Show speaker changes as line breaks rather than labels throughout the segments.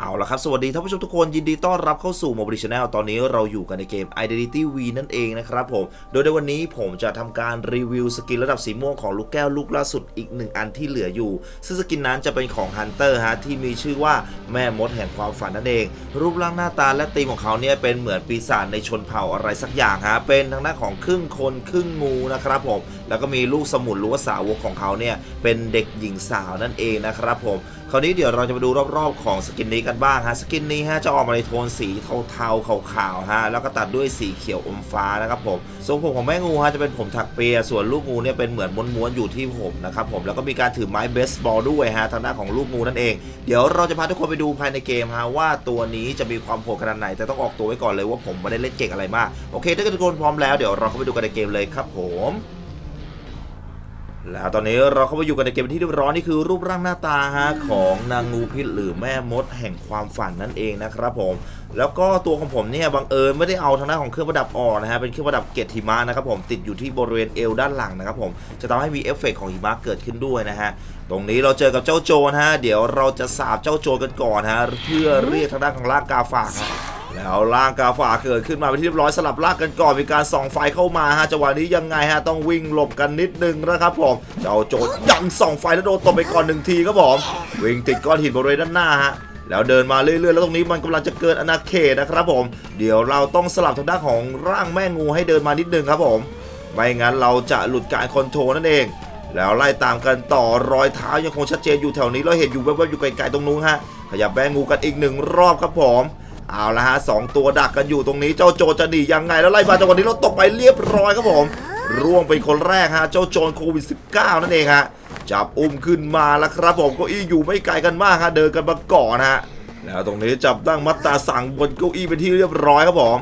เอาละครับ สวัสดีท่านผู้ชมทุกคนยินดีต้อนรับเข้าสู่ Mobile Channel ตอนนี้เราอยู่กันในเกม Identity V นั่นเองนะครับผม โดยในวันนี้ผมจะทำการรีวิวสกินระดับสีม่วงของลูกแก้วลูกล่าสุดอีกหนึ่งอันที่เหลืออยู่ ซึ่งสกินนั้นจะเป็นของ Hunter ฮะที่มีชื่อว่าแม่มดแห่งความฝันนั่นเอง รูปร่างหน้าตาและตีมของเขาเนี่ยเป็นเหมือนปีศาจในชนเผ่าอะไรสักอย่างฮะเป็นทางด้านของครึ่งคนครึ่งงูนะครับผมแล้วก็มีลูกสมุนหรือว่าสาวกของเขาเนี่ยเป็นเด็กหญิงสาวนั่นเองนะครับผมคราวนี้เดี๋ยวเราจะมาดูรอบๆของสกินนี้กันบ้างฮะสกินนี้ฮะจะออกมาในโทนสีเทาๆขาวๆฮะแล้วก็ตัดด้วยสีเขียวอมฟ้านะครับผมทรงผมของแม่งูฮะจะเป็นผมถักเปีย ส่วนลูกงูเนี่ยเป็นเหมือนม้วนๆอยู่ที่ผมนะครับผมแล้วก็มีการถือไม้เบสบอลด้วยฮะทางด้านของลูกงูนั่นเอง เดี๋ยวเราจะพาทุกคนไปดูภายในเกมฮะว่าตัวนี้จะมีความโหดขนาดไหนแต่ต้องออกตัวไว้ก่อนเลยว่าผมไม่ได้เล่นเก่งอะไรมากโอเคถ้าเกิดทุกคนพร้อมแล้วเดี๋ยวเราเข้าไปดูกันในเกมเลยครับผม แล้วตอนนี้เราเข้าไปอยู่กันในเกมที่เรียบร้อยนี่คือรูปร่างหน้าตาฮะของนางงูพิษหรือแม่มดแห่งความฝันนั่นเองนะครับผม แล้วก็ตัวของผมเนี่ยบังเอิญไม่ได้เอาทางด้านของเครื่องประดับออกนะฮะเป็นเครื่องประดับเกล็ดหิมะนะครับผมติดอยู่ที่บริเวณเอวด้านหลังนะครับผมจะทำให้มีเอฟเฟกต์ของหิมะเกิดขึ้นด้วยนะฮะตรงนี้เราเจอกับเจ้าโจรฮะเดี๋ยวเราจะสาบเจ้าโจรกันก่อนฮะเพื่อเรียกทางด้านของร่างกาฝากฮะ แล้วร่างกาฝาเกิดขึ้นมาเป็นที่เรียบร้อยสลับร่างกันก่อนมีการส่องไฟเข้ามาฮะจังหวะนี้ยังไงฮะต้องวิ่งหลบกันนิดนึงนะครับผมเจ้าโจยังส่องไฟแล้วโดนตบไปก่อนหนึ่งทีครับผมวิ่งติดก้อนหินบริเวณด้านหน้าฮะแล้วเดินมาเรื่อยๆ แล้วตรงนี้มันกำลังจะเกินอาณาเขตนะครับผม เดี๋ยวเราต้องสลับทางด้านของร่างแม่งูให้เดินมานิดนึงครับผม ไม่งั้นเราจะหลุดการคอนโทรลนั่นเอง แล้วไล่ตามกันต่อรอยเท้ายังคงชัดเจนอยู่แถวนี้เราเห็นอยู่แวบๆอยู่ไกลๆตรงนู้นฮะ ขยับแม่งูกันอีกหนึ่งรอบครับผม เอาละฮะสองตัวดักกันอยู่ตรงนี้เจ้าโจรจะหนียังไงแล้วไล่มาจังหวะนี้เราตกไปเรียบร้อยครับผมร่วงเป็นคนแรกฮะเจ้าโจรโควิด -19 นั่นเองฮะจับอุ้มขึ้นมาแล้วครับผมเก้าอี้อยู่ไม่ไกลกันมากฮะเดินกันมาก่อนฮะแล้วตรงนี้จับตั้งมัตตาสั่งบนเก้าอี้เป็นที่เรียบร้อยครับผม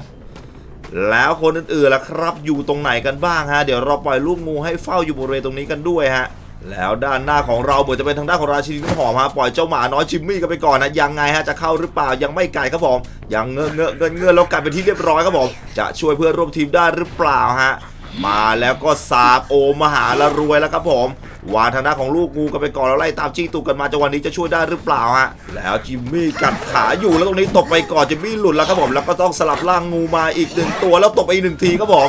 แล้วคนอื่นๆล่ะครับอยู่ตรงไหนกันบ้างฮะเดี๋ยวเราปล่อยลูกงูให้เฝ้าอยู่บริเวณตรงนี้กันด้วยฮะ แล้วด้านหน้าของเราเหมือนจะเป็นทางด้านของราชินีน้ำหอมฮะปล่อยเจ้าหมาน้อยจิมมี่กันไปก่อนนะยังไงฮะจะเข้าหรือเปล่ายังไม่ไกลครับผมยังเงอะเงอะเงินเงินแล้วกลับเป็นที่เรียบร้อยครับผมจะช่วยเพื่อนร่วมทีมได้หรือเปล่าฮะมาแล้วก็สาบโอมหาละรวยแล้วครับผมวางทางด้านของลูกงูกันไปก่อนแล้วไล่ตามจี้ตูกันมาจังหวะนี้จะช่วยได้หรือเปล่าฮะแล้วจิมมี่กัดขาอยู่แล้วตรงนี้ตกไปก่อนจิมมี่หลุดแล้วครับผมแล้วก็ต้องสลับร่างงูมาอีกหนึ่งตัวแล้วตกไปอีกหนึ่งทีครับผม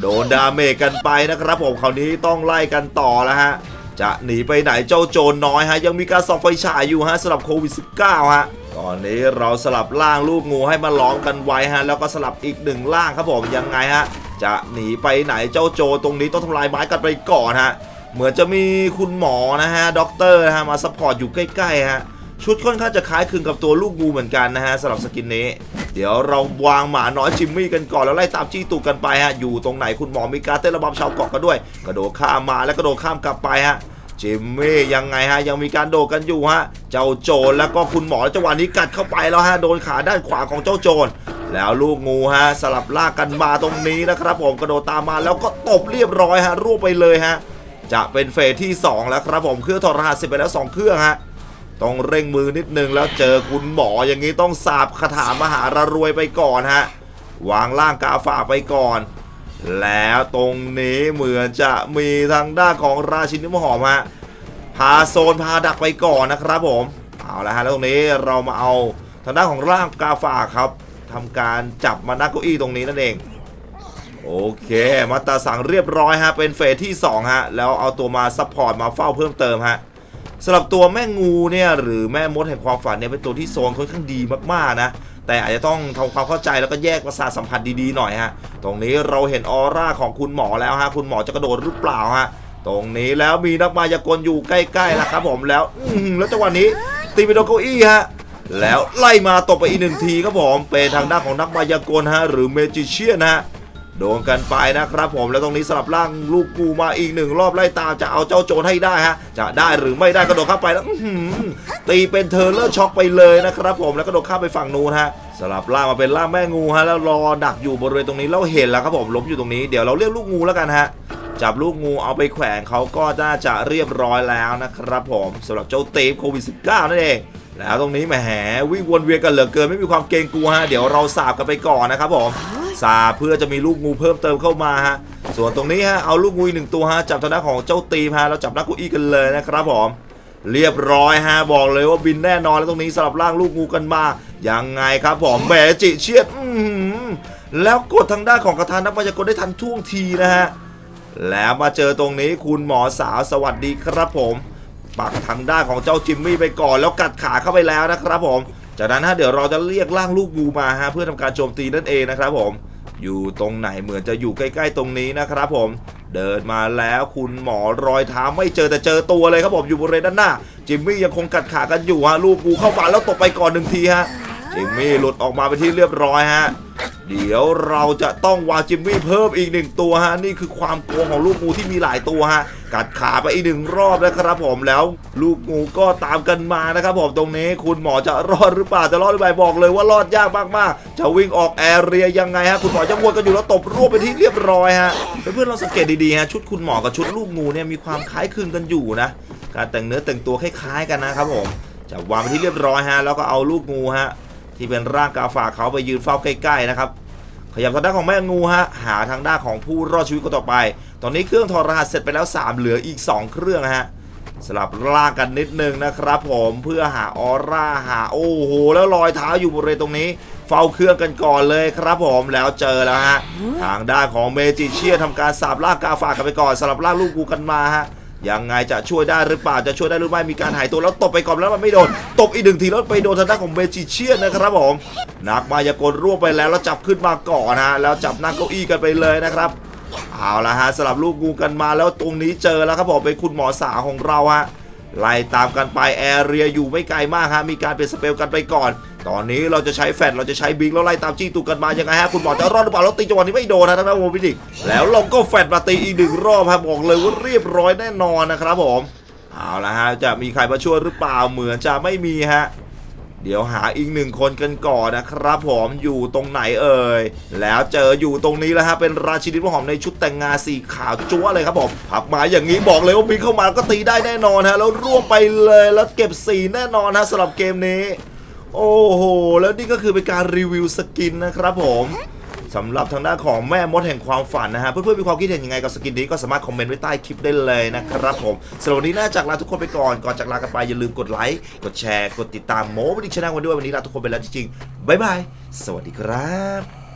โดนดาเมจกันไปนะครับผมคราวนี้ต้องไล่กันต่อแล้วฮะ จะหนีไปไหนเจ้าโจรน้อยฮะยังมีการส่องไฟฉายอยู่ฮะสำหรับโควิด -19 ฮะตอนนี้เราสลับล่างลูกงูให้มาล้อมกันไว้ฮะแล้วก็สลับอีกหนึ่งล่างครับผมยังไงฮะจะหนีไปไหนเจ้าโจรตรงนี้ต้องทำลายไม้กันไปก่อนฮะเหมือนจะมีคุณหมอนะฮะด็อกเตอร์ฮะมาซัพพอร์ตอยู่ใกล้ๆฮะ ชุดค่อนข้างจะคล้ายคลึงกับตัวลูกงูเหมือนกันนะฮะสำหรับสกินนี้ เดี๋ยวเราวางหมาน้อยจิมมี่กันก่อนแล้วไล่ตามจี้ตูกันไปฮะอยู่ตรงไหนคุณหมอมีการเต้นระบำชาวเกาะกันด้วย กระโดดข้ามมาแล้วกระโดดข้ามกลับไปฮะจิมมี่ยังไงฮะยังมีการโดดกันอยู่ฮะเจ้าโจรแล้วก็คุณหมอจังหวะนี้กัดเข้าไปแล้วฮะโดนขาด้านขวาของเจ้าโจรแล้วลูกงูฮะสลับลากกันมาตรงนี้นะครับ ผมกระโดดตามมาแล้วก็ตบเรียบร้อยฮะรวบไปเลยฮะจะเป็นเฟสที่สองแล้วครับผมเครื่องถอดรหัสเสร็จไปแล้วสองเครื่องฮะ ต้องเร่งมือนิดนึงแล้วเจอคุณหมออย่างนี้ต้องสาบคาถามหาระรวยไปก่อนฮะ วางล่างกาฝากไปก่อน แล้วตรงนี้เหมือนจะมีทางด้านของราชินีน้ำหอมฮะ พาโซนพาดักไปก่อนนะครับผม เอาละฮะแล้วตรงนี้เรามาเอาทางด้านของร่างกาฝากครับทำการจับมานั่งเก้าอี้ตรงนี้นั่นเองโอเค มาตาสั่งเรียบร้อยฮะ เป็นเฟสที่2ฮะ แล้วเอาตัวมาซัพพอร์ตมาเฝ้าเพิ่มเติมฮะ สำหรับตัวแม่งูเนี่ยหรือแม่มดแห่งความฝันเนี่ยเป็นตัวที่โซนค่อนข้างดีมากๆนะแต่อาจจะต้องทำความเข้าใจแล้วก็แยกประสาทสัมผัสดีๆหน่อยฮะตรงนี้เราเห็นออร่าของคุณหมอแล้วฮะคุณหมอจะกระโดดหรือเปล่าฮะตรงนี้แล้วมีนักมายากลอยู่ใกล้ๆแล้วครับผมแล้วอืแล้วจังหวะนี้ตีไปโดนเก้าอี้ฮะแล้วไล่มาตบไปอีกหนึ่งทีครับผมเป็นทางด้านของนักมายากลฮะหรือเมจิเชียนฮะ โดนกันไปนะครับผมแล้วตรงนี้สลับร่างลูกกูมาอีกหนึ่งรอบไล่ตามจะเอาเจ้าโจรให้ได้ฮะ จะได้หรือไม่ได้กระโดดข้าไปแล้วตีเป็นเทอร์เลอร์ช็อกไปเลยนะครับผมแล้วกระโดดข้ามไปฝั่งนู้นฮะสลับร่างมาเป็นร่างแม่งูฮะแล้วรอดักอยู่บริเวณตรงนี้แล้วเห็นแล้วครับผมล้มอยู่ตรงนี้เดี๋ยวเราเรียกลูกงูแล้วกันฮะจับลูกงูเอาไปแขวนเขาก็น่าจะเรียบร้อยแล้วนะครับผมสำหรับเจ้าเตฟโควิด -19 นั่นเองแล้วตรงนี้แหมวิ่งวนเวียนกันเหลือเกินไม่มีความเกรงกลัวฮะเดี๋ยวเราสาบกันไปก่อนนะครับผม สาเพื่อจะมีลูกงูเพิ่มเติมเข้ามาฮะส่วนตรงนี้ฮะเอาลูกงูอีกหนึ่งตัวฮะจับทางด้านของเจ้าตีมฮะเราจับนักกุอี้กันเลยนะครับผมเรียบร้อยฮะบอกเลยว่าบินแน่นอนแล้วตรงนี้สลับร่างลูกงูกันมายังไงครับผมแหมจิเชียดแล้วกดทางด้านของกระทานนักพยากรได้ทันท่วงทีนะฮะแล้วมาเจอตรงนี้คุณหมอสาวสวัสดีครับผม ปักทางด้านของเจ้าจิมมี่ไปก่อนแล้วกัดขาเข้าไปแล้วนะครับผม จากนั้นฮะเดี๋ยวเราจะเรียกร่างลูกงูมาฮะเพื่อทำการโจมตีนั่นเองนะครับผม อยู่ตรงไหนเหมือนจะอยู่ใกล้ ๆ ตรงนี้นะครับผม เดินมาแล้วคุณหมอรอยเท้าไม่เจอแต่เจอตัวเลยครับผมอยู่บริเวณด้านหน้า จิมมี่ยังคงกัดขากันอยู่ฮะลูกกูเข้ามาแล้วตกไปก่อนหนึ่งทีฮะจิมมี่หลุดออกมาไปที่เรียบร้อยฮะ เดี๋ยวเราจะต้องวางจิมมี่เพิ่มอีกหนึ่งตัวฮะนี่คือความโกงของลูกงูที่มีหลายตัวฮะกัดขาไปอีกหนึ่งรอบนะครับผมแล้ว ลูกงูก็ตามกันมานะครับผมตรงนี้คุณหมอจะรอดหรือเปล่าจะรอดหรือไม่บอกเลยว่ารอดยากมากๆจะวิ่งออกแอเรียยังไงฮะคุณหมอจะวนกันอยู่แล้วตบรวบไปที่เรียบร้อยฮะเพื่อนๆลองสังเกตดีๆฮะชุดคุณหมอกับชุดลูกงูเนี่ยมีความคล้ายคลึงกันอยู่นะการแต่งเนื้อแต่งตัวคล้ายๆกันนะครับผมจะวางไปที่เรียบร้อยฮะแล้วก็เอาลูกงูฮะ ที่เป็นร่างกาฝากเขาไปยืนเฝ้าใกล้ๆนะครับขยับทางด้านของแม่งูฮะหาทางด้านของผู้รอดชีวิตคนต่อไป ตอนนี้เครื่องถอดรหัสเสร็จไปแล้ว 3 เหลืออีก 2 เครื่องฮะสลับร่างกันนิดนึงนะครับผมเพื่อหาออร่าหาโอ้โหแล้วรอยเท้าอยู่บริเวณตรงนี้เฝ้าเครื่องกันก่อนเลยครับผมแล้วเจอแล้วฮะทางด้านของเมจิเชียทำการสาบล่ากาฝากกันไปก่อนสลับล่างลูกงูกันมาฮะ ยังไงจะช่วยได้หรือเปล่าจะช่วยได้หรือไม่มีการหายตัวแล้วตบไปก่อนแล้วมันไม่โดนตบอีกหนึ่งทีแล้วไปโดนทางด้านของเมจิเชียนนะครับผมนักมายากลร่วบไปแล้วแล้วจับขึ้นมาก่อนฮะแล้วจับนั่งเก้าอี้กันไปเลยนะครับเอาละฮะสลับลูกงูกันมาแล้วตรงนี้เจอแล้วครับผมเป็นคุณหมอสาของเราฮะไล่ตามกันไปแอเรียอยู่ไม่ไกลมากฮะมีการเป็นสเปลกันไปก่อนตอนนี้เราจะใช้แฟดเราจะใช้บิงแล้วไล่ตามจี้ตูกันมายังไงฮะคุณหมอจะรอดหรือเปล่าแล้วตีจังหวะนี้ไม่โดนนะท่างด้านโมบิดิกแล้วลงก็แฟดมาตีอีกหนึ่งรอบครับบอกเลยว่าเรียบร้อยแน่นอนนะครับผมเอาละฮะจะมีใครมาช่วยหรือเปล่าเหมือนจะไม่มีฮะเดี๋ยวหาอีกหนึ่งคนกันก่อนนะครับผมอยู่ตรงไหนเอ่ยแล้วเจออยู่ตรงนี้แล้วฮะเป็นราชินีผู้หอมในชุดแต่งงานสีขาวจั๊วเลยครับผมผักมาอย่างนี้บอกเลยว่าบินเข้ามาก็ตีได้แน่นอนฮะแล้วร่วมไปเลยแล้วเก็บสีแน่นอนฮะสำหรับเกมนี้ โอ้โห แล้วนี่ก็คือเป็นการรีวิวสกินนะครับผมสำหรับทางด้านของแม่มดแห่งความฝันนะฮะ เพื่อนๆมีความคิดเห็นยังไงกับสกินนี้ก็สามารถคอมเมนต์ไว้ใต้คลิปได้เลยนะครับผมสำหรับวันนี้น่าจากลาทุกคนไปก่อน ก่อนจากลากันไปอย่าลืมกดไลค์ กดแชร์ กดติดตามโมบิดิชแนลกันด้วยวันนี้ลาทุกคนไปแล้วจริงๆบ๊ายบาย สวัสดีครับ